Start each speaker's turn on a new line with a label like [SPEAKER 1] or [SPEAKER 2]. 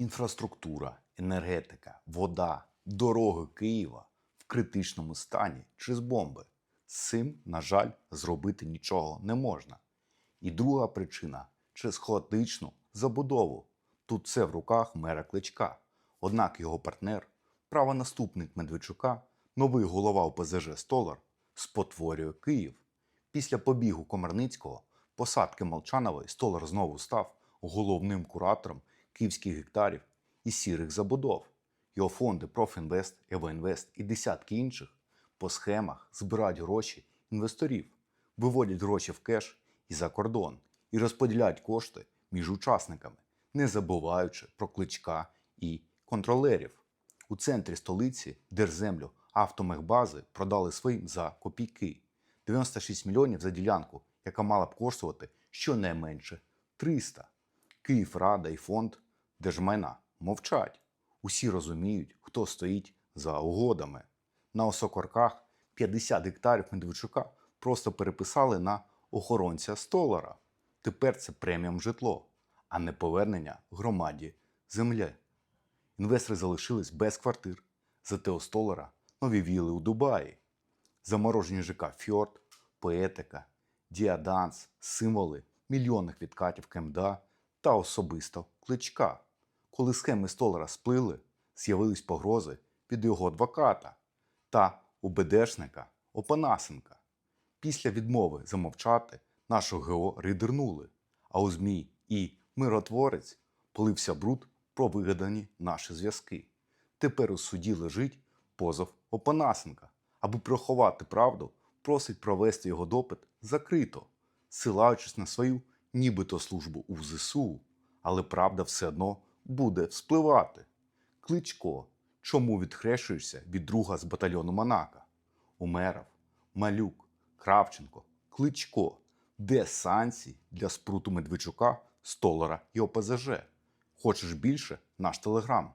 [SPEAKER 1] Інфраструктура, енергетика, вода, дороги Києва в критичному стані через бомби. З цим, на жаль, зробити нічого не можна. І друга причина через хаотичну забудову. Тут все в руках мера Кличка. Однак його партнер, правонаступник Медведчука, новий голова ОПЗЖ Столар, спотворює Київ. Після побігу Комарницького, посадки Молчанової, Столар знову став головним куратором київських гектарів і сірих забудов. Його фонди Профінвест, Евоінвест і десятки інших по схемах збирають гроші інвесторів, виводять гроші в кеш і за кордон і розподіляють кошти між учасниками, не забуваючи про кличка і контролерів. У центрі столиці держземлю автомехбази продали своїм за копійки 96 мільйонів за ділянку, яка мала б коштувати щонайменше 300. Київрада і фонд держмайна мовчать. Усі розуміють, хто стоїть за угодами. На осокорках 50 гектарів Медведчука просто переписали на охоронця столара. Тепер це преміум житло, а не повернення громаді землі. Інвестори залишились без квартир. Зате у столара нові віли у Дубаї. Заморожені ЖК Фьорд, поетика, діаданс, символи мільйонних відкатів КМДА та особисто кличка. Коли схеми столара сплили, з'явились погрози від його адвоката та УБДшника Опанасенка. Після відмови замовчати нашого ГО рейдернули, а у ЗМІ і миротворець полився бруд про вигадані наші зв'язки. Тепер у суді лежить позов Опанасенка. Аби приховати правду, просить провести його допит закрито, силаючись на свою нібито службу у ЗСУ, але правда все одно буде вспливати. Кличко, чому відхрещуєшся від друга з батальйону Монака? Умеров, Малюк, Кравченко, Кличко. Де санкції для спруту Медведчука, Столара і ОПЗЖ? Хочеш більше? Наш телеграм.